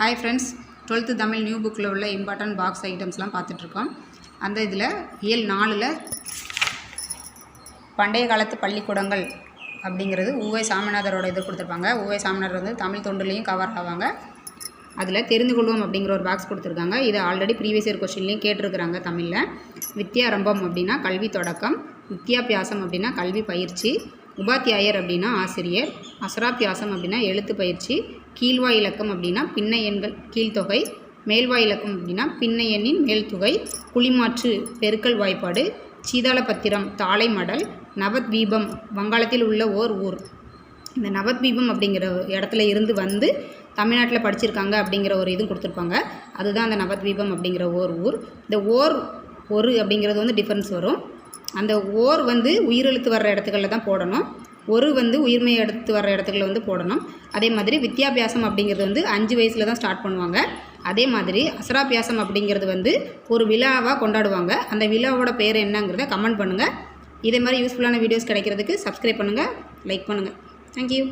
Hi friends twelfth Tamil new புக்கில் உள்ள important box ஐட்டம்ஸ்லாம் பார்த்துட்ருக்கோம். அந்த இதில் இயல் நாலில் பண்டைய காலத்து பள்ளிக்கூடங்கள் அப்படிங்கிறது ஊவை சாமிநாதரோட இது கொடுத்துருப்பாங்க. ஊவை சாமிநாதர் வந்து தமிழ் தொண்டுலேயும் கவர் ஆவாங்க. அதில் தெரிந்து கொள்வோம் அப்படிங்கிற ஒரு பாக்ஸ் கொடுத்துருக்காங்க. இது ஆல்ரெடி ப்ரீவியஸ் இயர் கொஸ்டின்லேயும் கேட்டிருக்கிறாங்க தமிழில். வித்யாரம்பம் அப்படின்னா கல்வி தொடக்கம். வித்யாபியாசம் அப்படின்னா கல்வி பயிற்சி. உபாத்தியாயர் அப்படின்னா ஆசிரியர் அசராபியாசம் அப்படின்னா எழுத்து பயிற்சி கீழ்வாய் இலக்கம் அப்படின்னா பின்ன எண்கள் கீழ்த்தொகை மேல்வாய் இலக்கம் அப்படின்னா பின்ன எண்ணின் மேல்தொகை புலிமாற்று பெருக்கல் வாய்ப்பாடு சீதாளபத்திரம் தாளை மடல் நவத்வீபம் வங்காளத்தில் உள்ள ஓர் ஊர். இந்த நவத்வீபம் அப்படிங்கிற இடத்துல இருந்து வந்து தமிழ்நாட்டில் படிச்சிருக்காங்க அப்படிங்கிற ஒரு இதுவும் கொடுத்துருப்பாங்க. அதுதான் அந்த நவத்வீபம் அப்படிங்கிற ஓர் ஊர். இந்த ஓர் ஒரு அப்படிங்கிறது வந்து டிஃப்ரென்ஸ் வரும். அந்த ஓர் வந்து உயிரெழுத்து வர்ற இடத்துக்களில் தான் போடணும். ஒரு வந்து உயிர்மை எடுத்து வர்ற இடத்துகளில் வந்து போடணும். அதே மாதிரி வித்யாபியாசம் அப்படிங்கிறது வந்து அஞ்சு வயசில் தான் ஸ்டார்ட் பண்ணுவாங்க. அதே மாதிரி அசராபியாசம் அப்படிங்கிறது வந்து ஒரு விழாவாக கொண்டாடுவாங்க. அந்த விழாவோட பேர் என்னங்கிறத கமெண்ட் பண்ணுங்கள் இதே மாதிரி யூஸ்ஃபுல்லான வீடியோஸ் கிடைக்கிறதுக்கு சப்ஸ்கிரைப் பண்ணுங்கள் லைக் பண்ணுங்கள் தேங்க்யூ